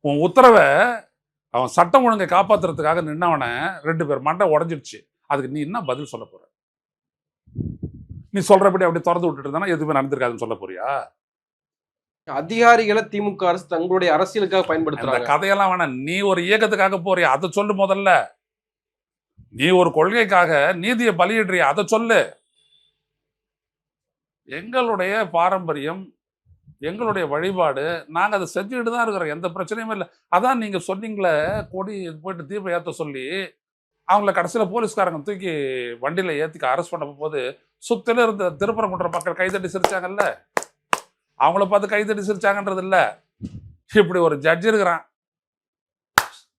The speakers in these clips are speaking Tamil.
உன் உத்தரவை அவன் சட்டம் ஒழுங்கை காப்பாத்துறதுக்காக நின்னவனை ரெண்டு பேர் மண்டை உடஞ்சிடுச்சு. அதுக்கு நீ என்ன பதில் சொல்ல போற? நீ சொல்றபடி அப்படி திறந்து விட்டுட்டு இருந்தா எதுவுமே நடந்திருக்காதுன்னு சொல்ல போறியா? அதிகாரிகளை திமுக அரசு தங்களுடைய அரசியலுக்காக அந்த பயன்படுத்துறாங்க கதையெல்லாம் வேணாம். நீ ஒரு இயக்கத்துக்காக போறியா? அதை சொல்லு முதல்ல. நீ ஒரு கொள்கைக்காக நீதியை பலியிடுறியா? அதை சொல்லு. எங்களுடைய பாரம்பரியம் எங்களுடைய வழிபாடு. நாங்கள் அதை செஞ்சுக்கிட்டு தான் இருக்கிறோம். எந்த பிரச்சனையும் இல்லை. அதான் நீங்கள் சொன்னீங்களே கொடி போயிட்டு தீபம் ஏற்ற சொல்லி அவங்கள கடைசியில் போலீஸ்காரங்க தூக்கி வண்டியில ஏற்றிக்க அரெஸ்ட் பண்ண போது சுத்தில இருந்த திருப்பரங்குன்ற மக்கள் கைதட்டி சிரிச்சாங்கல்ல? அவங்கள பார்த்து கைதட்டி சிரிச்சாங்கன்றது இல்லை. இப்படி ஒரு ஜட்ஜ் இருக்கிறான்.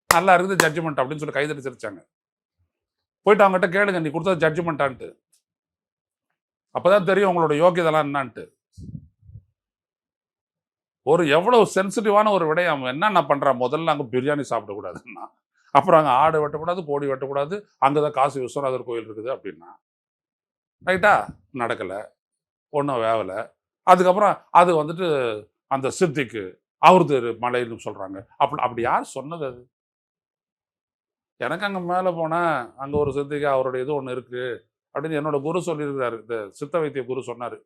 நல்லா இருக்குது ஜட்ஜ்மெண்ட் அப்படின்னு சொல்லி கைதட்டி சிரிச்சாங்க. போயிட்டு அவங்ககிட்ட கேளுங்க நீ கொடுத்தது ஜட்ஜ்மெண்ட்டான்ட்டு அப்போதான் தெரியும் உங்களோட யோகியதெல்லாம் என்னான்ட்டு. ஒரு எவ்வளோ சென்சிட்டிவான ஒரு விடையை அவன் என்னென்ன பண்ணுறான் முதல்ல அங்கே பிரியாணி சாப்பிடக்கூடாதுன்னா அப்புறம் அங்கே ஆடு வெட்டக்கூடாது கோடி வெட்டக்கூடாது அங்கே தான் காசி விஸ்வநாதர் கோயில் இருக்குது அப்படின்னா ரைட்டா நடக்கலை. ஒன்றும் வேவலை. அதுக்கப்புறம் அது வந்துட்டு அந்த சித்திக்கு அவருது மலைன்னு சொல்கிறாங்க அப்படி அப்படி யார் சொன்னது அது? எனக்கு அங்கே மேலே போனால் அங்கே ஒரு சித்திக்கு அவருடைய இது ஒன்று இருக்குது அப்படின்னு என்னோட குரு சொல்லியிருக்கிறாரு. இந்த சித்த வைத்திய குரு சொன்னார்.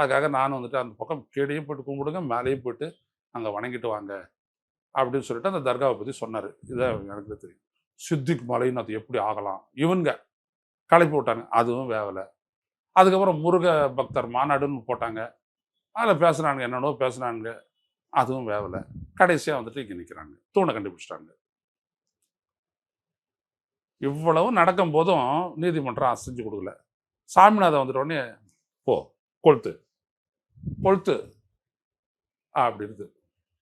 அதுக்காக நான் வந்துட்டு அந்த பக்கம் கீழேயும் போயிட்டு கும்பிடுங்க மேலேயும் போயிட்டு அங்கே வணங்கிட்டு வாங்க அப்படின்னு சொல்லிட்டு அந்த தர்காவை பற்றி சொன்னார். இதான் எனக்கு தெரியும். சித்திக் மலைன்னு அது எப்படி ஆகலாம்? இவங்க கலப்பி விட்டாங்க. அதுவும் வேவலை. அதுக்கப்புறம் முருக பக்தர் மாநாடுன்னு போட்டாங்க. அதில் பேசுனானுங்க என்னென்னோ பேசுனானுங்க. அதுவும் வேவலை. கடைசியாக வந்துட்டு இங்கே நிற்கிறாங்க தூணை கண்டுபிடிச்சிட்டாங்க. இவ்வளவு நடக்கும் போதும் நீதிமன்றம் செஞ்சு கொடுக்கல. சாமிநாதன் வந்துட்ட உடனே போ கொளுத்து. கொளுத்து அப்படின்றது